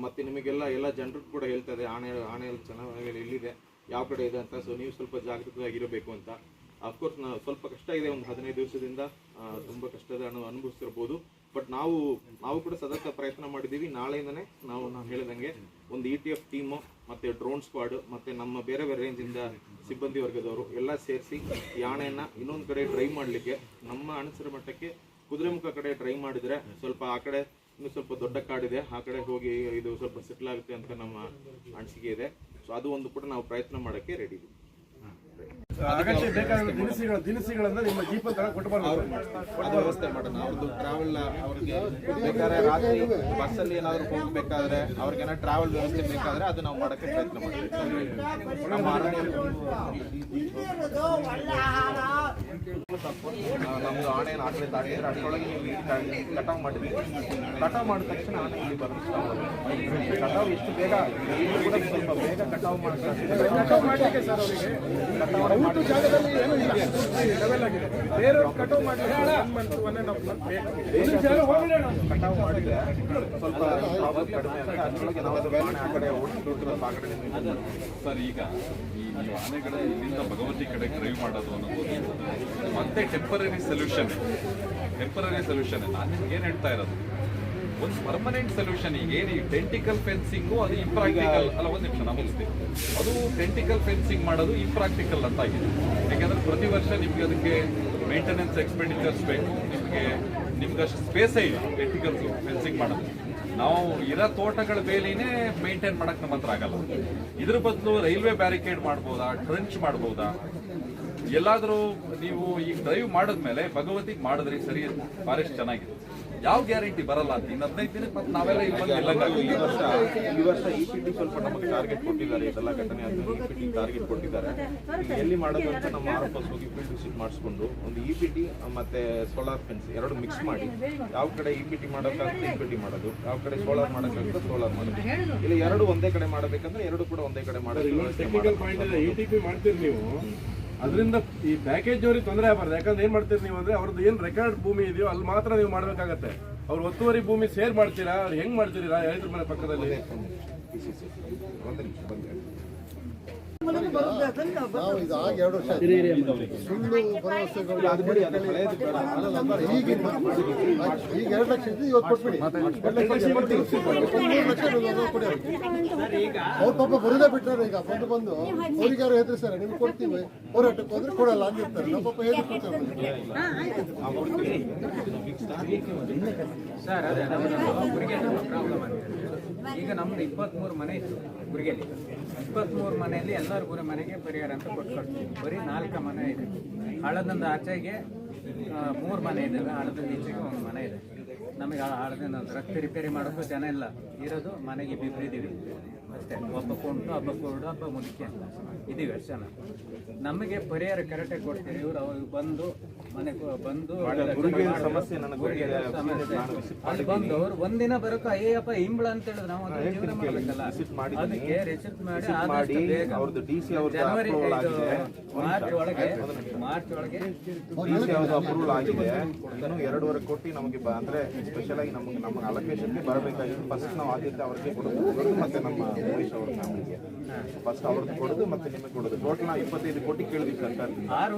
ಮತ್ತೆ ನಿಮಗೆಲ್ಲ, ಎಲ್ಲ ಜನರು ಕೂಡ ಹೇಳ್ತಾ ಇದೆ, ಆಣೆ, ಆಣೆಯಲ್ಲಿ ಚೆನ್ನಾಗಿ ಎಲ್ಲಿದೆ ಯಾವ ಕಡೆ ಇದೆ ಅಂತ. ಸೊ ನೀವು ಸ್ವಲ್ಪ ಜಾಗೃತವಾಗಿರಬೇಕು ಅಂತ. ಅಫ್ಕೋರ್ಸ್ ನಾವು ಸ್ವಲ್ಪ ಕಷ್ಟ ಇದೆ ಒಂದು ಹದಿನೈದು ದಿವಸದಿಂದ. ತುಂಬ ಕಷ್ಟದ ಅನು ಅನುಭವಿಸ್ತಿರ್ಬೋದು. ಬಟ್ ನಾವು ನಾವು ಕೂಡ ಸತತ ಪ್ರಯತ್ನ ಮಾಡಿದ್ದೀವಿ. ನಾಳೆಯಿಂದನೇ ನಾವು, ನಾನು ಹೇಳಿದಂಗೆ ಒಂದು ಇ ಟಿ ಎಫ್ ಟೀಮು ಮತ್ತೆ ಡ್ರೋನ್ ಸ್ಕ್ವಾಡ್ ಮತ್ತೆ ನಮ್ಮ ಬೇರೆ ಬೇರೆ ರೇಂಜಿಂದ ಸಿಬ್ಬಂದಿ ವರ್ಗದವರು ಎಲ್ಲ ಸೇರಿಸಿ ಯಾಣೆಯನ್ನು ಇನ್ನೊಂದು ಕಡೆ ಡ್ರೈವ್ ಮಾಡಲಿಕ್ಕೆ, ನಮ್ಮ ಅಣಸರ ಮಟ್ಟಕ್ಕೆ ಕುದುರೆಮುಖ ಕಡೆ ಡ್ರೈವ್ ಮಾಡಿದ್ರೆ ಸ್ವಲ್ಪ ಆ ಕಡೆ ಇನ್ನು ಸ್ವಲ್ಪ ದೊಡ್ಡ ಕಾಡಿದೆ ಆ ಕಡೆ ಹೋಗಿ ಇದು ಸ್ವಲ್ಪ ಸೆಟ್ಲ್ ಆಗುತ್ತೆ ಅಂತ ನಮ್ಮ ಅನಿಸಿಕೆ ಇದೆ. ಸೊ ಅದು ಒಂದು ಕೂಡ ನಾವು ಪ್ರಯತ್ನ ಮಾಡೋಕ್ಕೆ ರೆಡಿ ಇದ್ದೀವಿ. ಅಗತ್ಯ ಬೇಕಾದ ದಿನಸಿಗಳ ದಿನಸಿಗಳನ್ನ ನಿಮ್ಮ ಜೀಪ್ ತರ ಕೊಟ್ಟು ಬರ್ಬೇಕು. ಅದು ವ್ಯವಸ್ಥೆ ಮಾಡೋಣ. ಅವ್ರದ್ದು ಟ್ರಾವೆಲ್ ಅವ್ರಿಗೆ ಬೇಕಾದ್ರೆ ರಾತ್ರಿ ಬಸ್ಸಲ್ಲಿ ಏನಾದರೂ ಹೋಗ್ಬೇಕಾದ್ರೆ ಅವ್ರಿಗೆ ಏನಾದ್ರು ಟ್ರಾವೆಲ್ ವ್ಯವಸ್ಥೆ ಬೇಕಾದ್ರೆ ಅದು ನಾವು ಮಾಡೋಕ್ಕೆ ಪ್ರಯತ್ನ ಮಾಡ್ತೀವಿ. ನಮ್ದು ಆಣೆ ಆ ತಾಗಿದ್ರೆ ದಾಟಿದ್ರೆ ಅಷ್ಟರೊಳಗೆ ನೀವು ಕಟಾವ್ ಮಾಡಿದ್ವಿ ಕಟಾವ್ ಮಾಡಿದ ತಕ್ಷಣ ಆಣೆ ಇಲ್ಲಿ ಬರುತ್ತೆ. ಕಟಾವ್ ಎಷ್ಟು ಬೇಗ ಕೂಡ ಸ್ವಲ್ಪ ಬೇಗ ಕಟಾವ್ ಕಟಾವ್ ಮಾಡ್ಲಿಕ್ಕೆ ಜಾಗದಲ್ಲಿ ಏನೂ ಇಲ್ಲ. ಲೆವೆಲ್ ಆಗಿದೆ. ಬೇರೆಯವ್ರು ಕಟಾವ್ ಮಾಡಿದ್ರೆ one month one and half month ಬೇಕು. ಕಟಾವ್ ಮಾಡಿದ್ರೆ ಸ್ವಲ್ಪ ಕಡಿಮೆ ಆಗುತ್ತೆ. ನಾವು ಆ ಕಡೆ ಆ ಸರ್ ಈಗ ಈ ಆನೆಗಳ ಇಲ್ಲಿಂದ ಭಗವತಿ ಕಡೆ ಡ್ರೈವ್ ಮಾಡೋದು ಅನ್ನೋದು ಮತ್ತೆ ಟೆಂಪರರಿ ಸೊಲ್ಯೂಷನ್ ಟೆಂಪರರಿ ಸೊಲ್ಯೂಷನ್ ನಾನು ನಿಮ್ಗೆ ಏನ್ ಹೇಳ್ತಾ ಇರೋದು? ಒಂದು ಪರ್ಮನೆಂಟ್ ಸೊಲ್ಯೂಷನ್ ಈಗ ಏನು ಟೆಂಟಿಕಲ್ ಫೆನ್ಸಿಂಗು ಅದು ಇಂಪ್ರಾಕ್ಟಿಕಲ್ ಅಲ್ಲ, ಒಂದು ನಿಮಿಷ ನಮಸ್ತೆ ಅದು ಟೆಂಟಿಕಲ್ ಫೆನ್ಸಿಂಗ್ ಮಾಡೋದು ಇಂಪ್ರಾಕ್ಟಿಕಲ್ ಅಂತ ಆಗಿದೆ. ಯಾಕಂದ್ರೆ ಪ್ರತಿ ವರ್ಷ ನಿಮ್ಗೆ ಅದಕ್ಕೆ ಮೇಂಟೆನೆನ್ಸ್ ಎಕ್ಸ್ಪೆಂಡಿಚರ್ಸ್ ಬೇಕು. ನಿಮಗೆ ನಿಮ್ಗೆ ಅಷ್ಟು ಸ್ಪೇಸೇ ಇಲ್ಲ ಟೆಂಟಿಕಲ್ ಫೆನ್ಸಿಂಗ್ ಮಾಡೋದು. ನಾವು ಇರೋ ತೋಟಗಳ ಬೇಲಿನೇ ಮೇಂಟೈನ್ ಮಾಡಕ್ ನಮ್ಮ ಹತ್ರ ಆಗಲ್ಲ. ಇದ್ರ ಬದಲು ರೈಲ್ವೆ ಬ್ಯಾರಿಕೇಡ್ ಮಾಡ್ಬೋದಾ? ಟ್ರೆಂಚ್ ಮಾಡ್ಬೋದಾ? ಎಲ್ಲಾದರೂ ನೀವು ಈಗ ಡ್ರೈವ್ ಮಾಡಿದ್ಮೇಲೆ ಭಗವತಿಗೆ ಮಾಡಿದ್ರಿ ಸರಿ ಫಾರೆಸ್ಟ್ ಚೆನ್ನಾಗಿದೆ. ಯಾವ ಗ್ಯಾರಂಟಿ ಬರಲ್ಲ ಅಂತ. ಇನ್ನು ಹದಿನೈದು ದಿನಕ್ಕೆ ಮತ್ತೆ ನಾವೆಲ್ಲ ಇಲ್ಲಿ ಈ ವರ್ಷ ಈ ವರ್ಷ ಇ ಪಿ ಟಿ ಸ್ವಲ್ಪ ನಮಗೆ ಟಾರ್ಗೆಟ್ ಕೊಟ್ಟಿದ್ದಾರೆ ಇದೆಲ್ಲ ಘಟನೆ ಆದ್ಮೇಲೆ ಈ ಪಿ ಟಿ ಟಾರ್ಗೆಟ್ ಕೊಟ್ಟಿದ್ದಾರೆ. ಎಲ್ಲಿ ಮಾಡೋದು ಅಂತ ನಮ್ಮ ಆರ್ ಎಫ್ ಹೋಗಿ ಫೀಲ್ಡ್ ವಿಸಿಟ್ ಮಾಡಿಸ್ಕೊಂಡು ಒಂದು ಇ ಪಿ ಟಿ ಮತ್ತೆ ಸೋಲಾರ್ ಫೆನ್ಸ್ ಎರಡು ಮಿಕ್ಸ್ ಮಾಡಿ ಯಾವ ಕಡೆ ಇ ಪಿ ಟಿ ಮಾಡೋಕ್ಕಾಗುತ್ತೆ ಇ ಪಿ ಟಿ ಮಾಡೋದು ಯಾವ ಕಡೆ ಸೋಲಾರ್ ಮಾಡೋಕ್ಕಾಗುತ್ತೆ ಸೋಲಾರ್ ಮಾಡೋದು. ಇಲ್ಲಿ ಎರಡು ಒಂದೇ ಕಡೆ ಮಾಡಬೇಕಂದ್ರೆ ಎರಡು ಕೂಡ ಒಂದೇ ಕಡೆ ಮಾಡೋದು ಪಿ ಮಾಡ್ತೀರಿ ನೀವು. ಅದರಿಂದ ಈ ಪ್ಯಾಕೇಜ್ ಅವ್ರಿಗೆ ತೊಂದರೆ ಆಗಬಾರ್ದು. ಯಾಕಂದ್ರೆ ಏನ್ ಮಾಡ್ತೀರಿ ನೀವು ಅಂದ್ರೆ ಅವ್ರದ್ದು ಏನ್ ರೆಕಾರ್ಡ್ ಭೂಮಿ ಇದೆಯೋ ಅಲ್ಲಿ ಮಾತ್ರ ನೀವು ಮಾಡಬೇಕಾಗತ್ತೆ. ಅವ್ರು ಒತ್ತುವರಿ ಭೂಮಿ ಸೇರ್ ಮಾಡ್ತೀರಾ? ಅವ್ರು ಹೆಂಗ್ ಮಾಡ್ತೀರಾ? ರೈತರ ಮನೆ ಪಕ್ಕದಲ್ಲಿ PCC. ಒಂದು ನಿಮಿಷ ಬಂದೆ ನಾವು ಆಗಿ ಎರಡು ವರ್ಷ ಈಗ ಈಗ ಎರಡು ಲಕ್ಷ ಮೂರು ಲಕ್ಷ ಕೊಡಿ ಪಾಪ ಬರೋದೇ ಬಿಟ್ಟಾರೆ ಈಗ ಬಂದು ಬಂದು ಅವ್ರಿಗೆ ಯಾರು ಹೆದರ್ಸ್ತಾರೆ ನಿಮ್ಗೆ ಕೊಡ್ತೀವಿ ಹೋರಾಟಕ್ಕೆ ಹೋದ್ರೆ ಕೊಡಲ್ಲ ಅಂದಿರ್ತಾರೆ ನಾವು ಪಾಪ ಹೆದರ್ ಸರ್ ಈಗ ನಮ್ದು ಇಪ್ಪತ್ತ್ಮೂರು ಮನೆ ಇತ್ತು ಗುರಿಗೆಲ್ಲಿ ಇಪ್ಪತ್ತ್ಮೂರು ಮನೆಯಲ್ಲಿ ಎಲ್ಲರ ಗುರಿ ಮನೆಗೆ ಪರಿಹಾರ ಅಂತ ಕೊಟ್ಟು ಕೊಡ್ತೀವಿ ಬರೀ ನಾಲ್ಕು ಮನೆ ಇದೆ. ಹಳದಿಂದ ಆಚೆಗೆ ಮೂರು ಮನೆ ಇದೆ. ಹಳದಿಂದ ಈಚೆಗೆ ಒಂದು ಮನೆ ಇದೆ. ನಮಗೆ ಹಳದಿಂದ ರಕ್ತ ರಿಪೇರಿ ಮಾಡೋದು ಜನ ಇಲ್ಲ. ಇರೋದು ಮನೆಗೆ ಬಿಬ್ರಿದ್ದೀವಿ ಅಷ್ಟೇ. ಒಬ್ಬ ಕೊಂಟು ಹಬ್ಬ ಕೊರಡು ಹಬ್ಬ ಮುಖ್ಯ ಅಂತ. ಇದೀವಿ ಅಷ್ಟು ಜನ ನಮಗೆ ಪರಿಹಾರ ಕರೆಕ್ಟಾಗಿ ಕೊಡ್ತೀವಿ ಇವರು ಅವಾಗ ಬಂದು ಮನೆ ಬಂದು ಸಮಸ್ಯೆ ಅಲ್ಲಿ ಬಂದು ಅವ್ರು ಒಂದಿನ ಬರೋಕೆ ಅಯ್ಯಪ್ಪ ಇಂಬಳ ಅಂತ ಹೇಳಿದ್ರೆ. ನಾವು ಅದನ್ನ ಜೀವನ ಮಾಡ್ಬೇಕಲ್ಲ. ಅದಕ್ಕೆ ರೆಸಿಪ್ಟ್ ಮಾಡಿ ಆದಷ್ಟು ಬೇಗ ಜನವರಿ ಆಗಿದೆ. ಮಾರ್ಚ್ ಒಳಗೆ ಮಾರ್ಚ್ ಒಳಗೆ ಅಪ್ರೂವಲ್ ಆಗಿದೆ. ಇನ್ನು ಎರಡೂವರೆ ಕೋಟಿ ನಮಗೆ ಅಂದ್ರೆ ಸ್ಪೆಷಲ್ ಆಗಿ ನಮಗೆ ನಮ್ಮ ಅಲೋಕೇಶನ್ಗೆ ಬರಬೇಕಾಗಿತ್ತು. ಫಸ್ಟ್ ನಾವು ಆದ್ಯತೆ ಅವ್ರಿಗೆ ಕೊಡ್ತೀವಿ ಮತ್ತೆ ನಮ್ಮ ಉಮೇಶ್ ಅವ್ರ ಫ್ಯಾಮಿಲಿಗೆ ಫಸ್ಟ್ ಅವ್ರದ್ದು ಕೊಡೋದು ಮತ್ತೆ ನಿಮಗೆ ಕೊಡೋದು. ಟೋಟಲ್ ನಾವು ಇಪ್ಪತ್ತೈದು ಕೋಟಿ ಕೇಳಿದ್ವಿ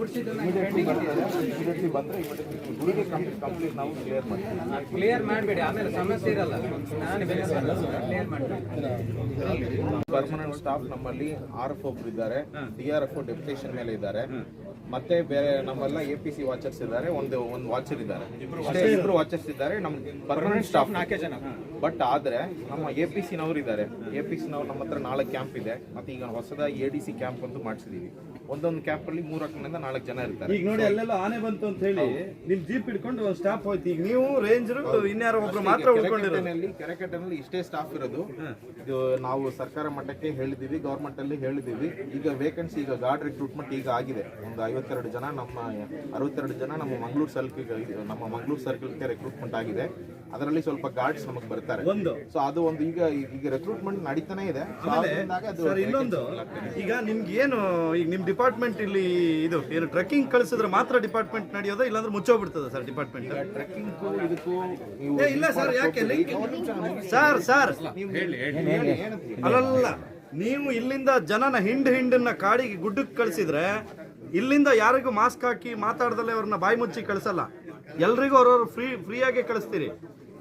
ವರ್ಷದ ಇಮಿಡಿಯೇಟ್ಲಿ ಬಂದ್ರೆ ಇಮಿಡಿಯೇಟ್ಲಿ ಗುರಿಗೆ ಕಂಪ್ಲೀಟ್ ಕಂಪ್ಲೀಟ್ ನಾವು ಕ್ಲಿಯರ್ ಮಾಡ್ತೀವಿ. ಕ್ಲಿಯರ್ ಮಾಡಬೇಡಿ. ಆಮೇಲೆ ಸಮಸ್ಯೆ ಇರಲ್ಲ. ಕ್ಲಿಯರ್ ಮಾಡಬೇಡಿ ಪರ್ಮನೆಂಟ್ ಸ್ಟಾಫ್ ನಮ್ಮಲ್ಲಿ ಆರ್ ಎಫ್ ಒಬ್ರು ಇದ್ದಾರೆ. ಡಿ ಆರ್ ಎಫ್ ಡೆಪ್ಯುಟೇಷನ್ ಮೇಲೆ ಇದ್ದಾರೆ. ಮತ್ತೆ ಬೇರೆ ನಮ್ಮೆಲ್ಲ ಎ ಪಿ ಸಿ ವಾಚರ್ಸ್ ಇದ್ದಾರೆ ಒಂದು ಒಂದು ವಾಚರ್ ಇದ್ದಾರೆ. ಇಬ್ರು ವಾಚರ್ಸ್ ಇದ್ದಾರೆ ನಮ್ ಪರ್ಮನೆಂಟ್ ಸ್ಟಾಫ್ ನಾಲ್ಕೇ ಜನ. ಬಟ್ ಆದ್ರೆ ನಮ್ಮ ಎ ಪಿ ಸಿ ನವರು ಇದ್ದಾರೆ. ಎ ಪಿ ಸಿ ನವರು ನಮ್ಮ ಹತ್ರ ನಾಲ್ಕು ಕ್ಯಾಂಪ್ ಇದೆ. ಮತ್ತೆ ಈಗ ಹೊಸದಾಗಿ ಎ ಡಿ ಸಿ ಕ್ಯಾಂಪ್ ಅಂತೂ ಮಾಡಿಸಿದೀವಿ. ಒಂದೊಂದು ಕ್ಯಾಂಪ್ ಅಲ್ಲಿ ಮೂರಕ್ಕನಿಂದ ನಾಲ್ಕು ಜನ ಇರ್ತಾರೆ. ಈಗ ನೋಡಿ ಅಲ್ಲೆಲ್ಲ ಆನೆ ಬಂತು ಅಂತ ಹೇಳಿ ನಿಮ್ ಜೀಪ್ ಹಿಡ್ಕೊಂಡು ಸ್ಟಾಪ್ ಹೋಯ್ತು. ಈಗ ನೀವು ರೇಂಜರು ಇನ್ಯಾರೋ ಒಬ್ರು ಮಾತ್ರ ಉಳ್ಕೊಂಡಿರೋದು. ಕೆರೆಕಟ್ಟೆನಲ್ಲಿ ಕೆರೆಕಟ್ಟೆನಲ್ಲಿ ಇಷ್ಟೇ ಸ್ಟಾಫ್ ಇರೋದು. ಇದು ನಾವು ಸರ್ಕಾರ ಮಟ್ಟಕ್ಕೆ ಹೇಳಿದೀವಿ ಗೌರ್ಮೆಂಟ್ ಅಲ್ಲಿ ಹೇಳಿದೀವಿ. ಈಗ ವೇಕೆನ್ಸಿ ಈಗ ಗಾರ್ಡ್ ರಿಕ್ರೂಟ್ಮೆಂಟ್ ಈಗ ಆಗಿದೆ. ಒಂದು ಐವತ್ತೆರಡು ಜನ ನಮ್ಮ ಅರವತ್ತೆರಡು ಜನ ನಮ್ಮ ಮಂಗಳೂರು ಸರ್ಕಲ್ ನಮ್ಮ ಮಂಗಳೂರು ಸರ್ಕಲ್ಗೆ ರಿಕ್ರೂಟ್ಮೆಂಟ್ ಆಗಿದೆ. ಅದರಲ್ಲಿ ಸ್ವಲ್ಪ ಗಾರ್ಡ್ಸ್ ನಮಗೆ ಬರ್ತಾರೆ. ಒಂದು. ಸೊ ಅದು ಒಂದು ಈಗ ಈಗ ರೆಕ್ರೂಟ್ಮೆಂಟ್ ನಡೀತಾನೆ ಇದೆ. ಇನ್ನೊಂದು. ಈಗ ನಿಮ್ಗೆ ಏನು ಈಗ ನಿಮ್ ಡಿಪಾರ್ಟ್ಮೆಂಟ್ ಇಲ್ಲಿ ಇದು ಏನು ಟ್ರೆಕ್ಕಿಂಗ್ ಕಳಿಸಿದ್ರೆ ಮಾತ್ರ ಡಿಪಾರ್ಟ್ಮೆಂಟ್ ನಡೆಯೋದು? ಇಲ್ಲಾಂದ್ರೆ ಮುಚ್ಚೋಗ್ಬಿಡ್ತದೆ ಸರ್ ಡಿಪಾರ್ಟ್ಮೆಂಟ್ ಟ್ರೆಕ್ಕಿಂಗ್ ಇದಕ್ಕೂ ಇಲ್ಲ ಸರ್ ಯಾಕೆ? Sir sir. ಅಲ್ಲಲ್ಲ ನೀವು ಇಲ್ಲಿಂದ ಜನನ ಹಿಂಡ್ ಹಿಂಡನ್ನ ಕಾಡಿಗೆ ಗುಡ್ಡಕ್ಕೆ ಕಳಿಸಿದ್ರೆ ಇಲ್ಲಿಂದ ಯಾರಿಗೂ ಮಾಸ್ಕ್ ಹಾಕಿ ಮಾತಾಡ್ದಲ್ಲೇ ಅವ್ರನ್ನ ಬಾಯಿ ಮುಚ್ಚಿ ಕಳಿಸಲ್ಲ. ಎಲ್ರಿಗೂ ಅವ್ರವ್ರು ಫ್ರೀ ಫ್ರೀಯಾಗಿ ಕಳಿಸ್ತೀರಿ.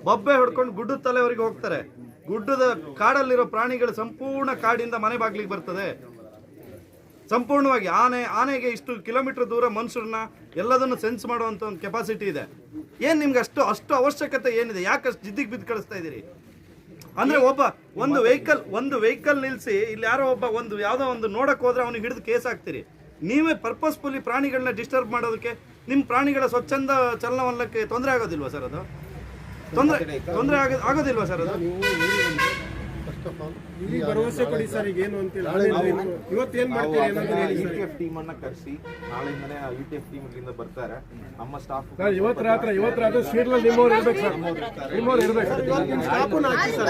ಬೊಬ್ಬೆ ಹೊಡ್ಕೊಂಡು ಗುಡ್ಡದ ತಲೆವರೆಗೆ ಹೋಗ್ತಾರೆ. ಗುಡ್ಡದ ಕಾಡಲ್ಲಿರೋ ಪ್ರಾಣಿಗಳು ಸಂಪೂರ್ಣ ಕಾಡಿಂದ ಮನೆ ಬಾಗ್ಲಿಗೆ ಬರ್ತದೆ. ಸಂಪೂರ್ಣವಾಗಿ ಆನೆ, ಆನೆಗೆ ಇಷ್ಟು ಕಿಲೋಮೀಟರ್ ದೂರ ಮನುಷ್ಯರನ್ನ ಎಲ್ಲದನ್ನು ಸೆನ್ಸ್ ಮಾಡುವಂಥ ಒಂದು ಕೆಪಾಸಿಟಿ ಇದೆ. ಏನು ನಿಮ್ಗೆ ಅಷ್ಟು ಅಷ್ಟು ಅವಶ್ಯಕತೆ ಏನಿದೆ? ಯಾಕೆ ಅಷ್ಟು ಜಿದ್ದಿಗೆ ಬಿದ್ದು ಕಳಿಸ್ತಾ ಇದ್ದೀರಿ? ಅಂದ್ರೆ ಒಬ್ಬ ಒಂದು ವೆಹಿಕಲ್ ಒಂದು ವೆಹಿಕಲ್ ನಿಲ್ಲಿಸಿ ಇಲ್ಲಿ ಯಾರೋ ಒಬ್ಬ ಒಂದು ಯಾವುದೋ ಒಂದು ನೋಡಕ್ಕೆ ಹೋದ್ರೆ ಅವ್ನಿಗೆ ಹಿಡಿದು ಕೇಸ್ ಹಾಕ್ತೀರಿ. ನೀವೇ ಪರ್ಪಸ್ಫುಲಿ ಪ್ರಾಣಿಗಳನ್ನ ಡಿಸ್ಟರ್ಬ್ ಮಾಡೋದಕ್ಕೆ ನಿಮ್ಮ ಪ್ರಾಣಿಗಳ ಸ್ವಚ್ಛಂದ ಚಲನವಲ್ಲಕ್ಕೆ ತೊಂದರೆ ಆಗೋದಿಲ್ವಾ ಸರ್ ಅದು? ತೊಂದರೆ ತೊಂದರೆ ಆಗ ಆಗೋದಿಲ್ವಾ ಸರ್ ಅದು? ಫಸ್ಟ್ ಆಫ್ ಆಲ್ ಇಲ್ಲಿ ಭರವಸೆ ಕೊಡಿ ಸರ್ ಈಗ ಏನು ಅಂತೇಳಿ ಇವತ್ತು ಏನು ಮಾಡ್ತೀರಿ ಏನಾದ್ರು ಹೇಳಿ ಯು ಟಿ ಎಫ್ ಟೀಮ್ ಅನ್ನ ಕರೆಸಿ ನಾಳೆಯಿಂದನೇ ಯು ಟಿ ಎಫ್ ಟೀಮ್ ಇಲ್ಲಿಂದ ಬರ್ತಾರೆ. ನಮ್ಮ ಸ್ಟಾಫ್ ಇವತ್ತು ರಾತ್ರಿ ಇವತ್ತು ರಾತ್ರಿ ಸೀಟ್ನಲ್ಲಿ ನಿಮ್ಮವ್ರು ಇರ್ಬೇಕು ಸರ್. ನಿಮ್ಮವ್ರು ಇರ್ಬೇಕು. ಸ್ಟಾಫ್ ಹಾಕಿ ಸರ್.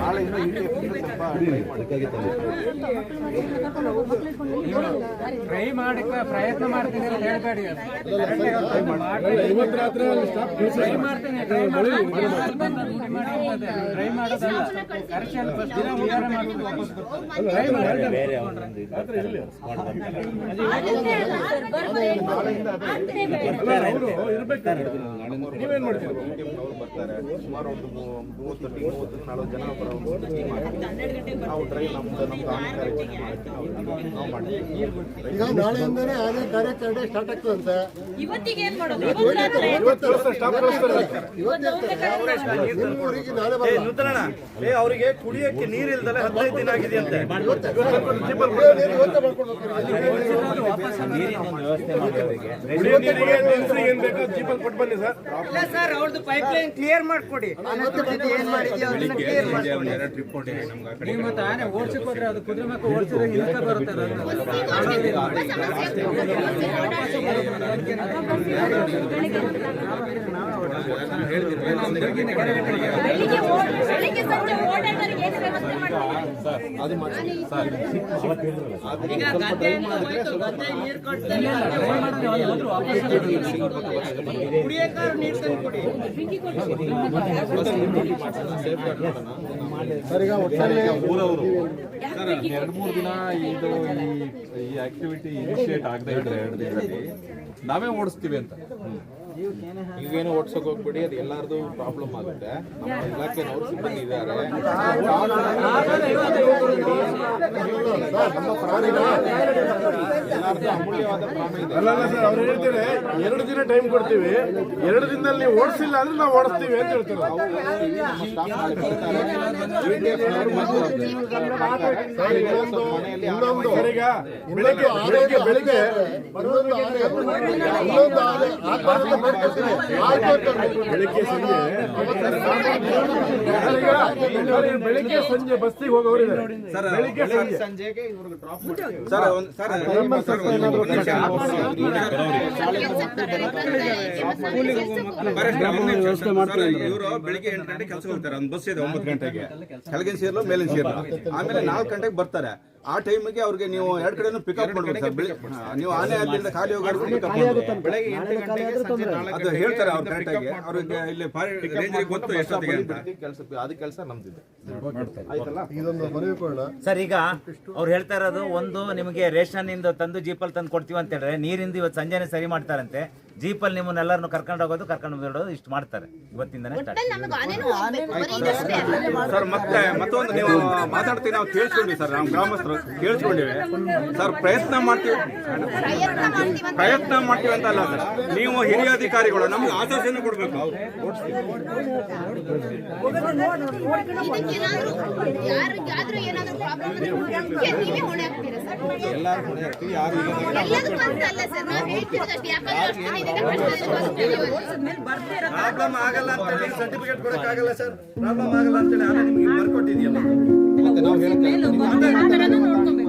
ನಾಳೆಯಿಂದ ಯು ಟಿ ಎಫ್ ಟೀಮ್ ಸ್ವಲ್ಪ ಟ್ರೈ ಟ್ರೈ ಮಾಡಕ್ಕೆ ಪ್ರಯತ್ನ ಮಾಡ್ತೀನಿ ಅಂತ ಹೇಳ್ಬೇಡಿ. ಇವತ್ತು ರಾತ್ರಿ ಸ್ಟಾಫ್ ಇರ್ಬೇಕು. ನೀವೇನ್ ಮಾಡ್ತೀರಿ? ಬರ್ತಾರೆ ಸುಮಾರು ಒಂದು ಮೂವತ್ತು ಮೂವತ್ತು ನಾಲ್ಕು ಜನ ಬರೋ ಒಂದು ಟೀಮ್ ನಾವು ಡ್ರೈವ್ ನಮ್ದು ನಮ್ದು ಆನೆ ಕಾರ್ಯಾಚರಣೆ ಮಾಡ್ತೀವಿ. ನಾವು ಮಾಡ್ತೀವಿ. ಈಗ ನಾಳೆಯಿಂದನೇ ಆನೆ ಕಾರ್ಯಾಚರಣೆ ಸ್ಟಾರ್ಟ್ ಆಗ್ತದಂತೆ. ಇವತ್ತಿಗೆ ಏನ್ ಮಾಡೋದು? ಇವತ್ತು ರಾತ್ರಿ? ಇವತ್ತು ಸ್ಟಾಪ್ ಕಳಿಸ್ತಾರೆ ನಿಮ್ಮ ಊರಿಗೆ ನಾಳೆ ಏ ಬರಲ್ಲ. ನೂತನಣ್ಣ. ಏ ಅವರಿಗೆ ಕುಡಿಯಕ್ಕೆ ನೀರಿಲ್ದಲೆ ಹದಿನೈದು ದಿನ ಆಗಿದೆಯಂತೆ. ಇವತ್ತೇ ಮಾಡ್ಕೊಡ್ಬೇಕು. ಏನ್ ಬೇಕು? ಕೊಟ್ಟು ಬನ್ನಿ ಸರ್. ಇಲ್ಲ ಸರ್ ಅವ್ರದ್ದು ಪೈಪ್ ಲೈನ್ ಕ್ಲಿಯರ್ ಮಾಡ್ಕೊಡಿ. ಏನ್ ಮಾಡಿದ್ಯೋ ಅದನ್ನ ಕ್ಲಿಯರ್ ಮಾಡ್ಕೊಡಿ. ಬರುತ್ತೆ ಎರಡು ಮೂರು ದಿನ ಇದು ಈ ಆಕ್ಟಿವಿಟಿ ಇನಿಷಿಯೇಟ್ ಆಗದೆ ಇದ್ರೆ ಎರಡು ದಿನದಲ್ಲಿ ನಾವೇ ಓಡಿಸ್ತೀವಿ ಅಂತ. ನೀವೇನು ಓಡ್ಸೋಕೆ ಹೋಗ್ಬಿಡಿ, ಅದು ಎಲ್ಲಾರ್ದು ಪ್ರಾಬ್ಲಮ್ ಆಗುತ್ತೆ. ನಮ್ಮ ಇಲಾಖೆನವರು ಸಿಬ್ಬಂದಿ ಇದ್ದಾರೆ. ಎಲ್ಲಾರ್ದು ಅಮೂಲ್ಯವಾದ ಪ್ರಾಣ ಇದೆ ಅಲ್ಲ ಅಲ್ಲ ಸರ್, ಅವ್ರು ಹೇಳ್ತಾರೆ, ಎರಡು ದಿನ ಟೈಮ್ ಕೊಡ್ತೀವಿ, ಎರಡು ದಿನದಲ್ಲಿ ನೀವು ಓಡಿಸಿಲ್ಲ ಅಂದ್ರೆ ನಾವು ಓಡಿಸ್ತೀವಿ ಅಂತ ಹೇಳ್ತಾರೆ. ಬೆಳಿಗ್ಗೆ ಬೆಳಿಗ್ಗೆ ಬೆಳಿಗ್ಗೆ ಸಂಜೆ ಸರ್, ಸರ್, ಬೆಳಿಗ್ಗೆ ಸಂಜೆ ಬಸ್ಸಿಗೆ ಸಂಜೆ ಸಂಜೆಗೆ ಡ್ರಾಪ್ ಮಾಡ್ತೀವಿ ಸರ್ ಒಂದ್ ಸರ್ ಇವರು ಬೆಳಿಗ್ಗೆ ಎಂಟು ಗಂಟೆಗೆ ಕೆಲಸ ಹೋಗ್ತಾರೆ. ಒಂದು ಬಸ್ ಇದೆ ಒಂಬತ್ತು ಗಂಟೆಗೆ. ಕೆಳಗಿನ ಸೇರ್ಲು ಮೇಲಿನ ಸೇರ್ಲು ಆಮೇಲೆ ನಾಲ್ಕು ಗಂಟೆಗೆ ಬರ್ತಾರೆ. ಆ ಟೈಮ್ಗೆ ಅವ್ರಿಗೆ ನೀವು ಎರಡು ಕಡೆನೂ ಪಿಕಪ್ ಮಾಡ್ಬೇಕು ಸರ್. ಬೆಳಿ- ನೀವು ಆನೆ ಆದ್ದರಿಂದ ಖಾಲಿ ಹೋಗಿ ಪಿಕಪ್ ಬೆಳಗ್ಗೆ ಎಂಟು ಗಂಟೆಗೆ ಸಂಜೆ ನಾಲ್ಕು ಅದು ಹೇಳ್ತಾರೆ ಅವ್ರು ಕರೆಕ್ಟಾಗಿ. ಅವ್ರಿಗೆ ಇಲ್ಲಿ ರೇಂಜ್ಗೆ ಗೊತ್ತು ಎಷ್ಟೊತ್ತಿಗೆ ಅಂತ. ಕೆಲಸ ಅದು ಕೆಲಸ ನಮ್ದಿದೆ. ಸರ್ ಈಗ ಅವ್ರು ಹೇಳ್ತಾ ಇರೋದು ಒಂದು ನಿಮಗೆ ರೇಷನ್ ಇಂದ ತಂದು ಜೀಪಲ್ಲಿ ತಂದು ಕೊಡ್ತೀವಿ ಅಂತ ಹೇಳಿದ್ರೆ ನೀರಿಂದ ಇವತ್ತು ಸಂಜೆನೆ ಸರಿ ಮಾಡ್ತಾರಂತೆ. ಜೀಪಲ್ಲಿ ನಿಮ್ಮನ್ನೆಲ್ಲರನ್ನು ಕರ್ಕೊಂಡು ಹೋಗೋದು ಕರ್ಕೊಂಡು ಬಿಡೋದು ಇಷ್ಟು ಮಾಡ್ತಾರೆ. ಇವತ್ತಿಂದನೇ ಸ್ಟಾರ್ಟ್ ಒಟ್ಟಲ್ಲಿ ನಮಗೆ ಆನೆನೂ ಹೋಗ್ಬೇಕು ಬರೀ ಇದಷ್ಟೇ ಸರ್. ಮತ್ತೆ ಮತ್ತೊಂದು ನೀವು ಮಾತಾಡ್ತೀವಿ ನಾವು ಕೇಳಿಸ್ಕೊಂಡ್ವಿ ಸರ್. ನಾವು ಗ್ರಾಮಸ್ಥರು ಕೇಳಿಸ್ಕೊಂಡಿವಿ. ಸರ್ ಪ್ರಯತ್ನ ಮಾಡ್ತೀವಿ. ಪ್ರಯತ್ನ ಮಾಡ್ತೀವಂತ ಮಾಡ್ತೀವಿ ಅಂತ ಅಲ್ಲ ಸರ್. ನೀವು ಹಿರಿಯ ಅಧಿಕಾರಿಗಳು ನಮ್ಗೆ ಆದೇಶನ ಕೊಡಬೇಕು ಇದಕ್ಕೇನಾದ್ರೂ ಯಾರಿಗಾದ್ರೂ ಏನಾದ್ರೂ ಪ್ರಾಬ್ಲಮ್ ನೀವೇ ಹೊಣೆ ಆಗ್ತೀರಾ ಸರ್? ಎಲ್ಲರೂ ಯಾರು ಇಲ್ಲ ಅಂತ ಪ್ರಾಬ್ಲಮ್ ಆಗಲ್ಲ ಅಂತೇಳಿ ಸರ್ಟಿಫಿಕೇಟ್ ಕೊಡಕ್ಕಾಗಲ್ಲ ಸರ್ ಪ್ರಾಬ್ಲಮ್ ಆಗಲ್ಲ ಅಂತೇಳಿ ಆನೆ ನಿಮ್ಗೆ ಬರ್ಕೊಟ್ಟಿದೆಯಲ್ಲ. ಮತ್ತೆ ನಾವು ಹೇಳ್ತೇವೆ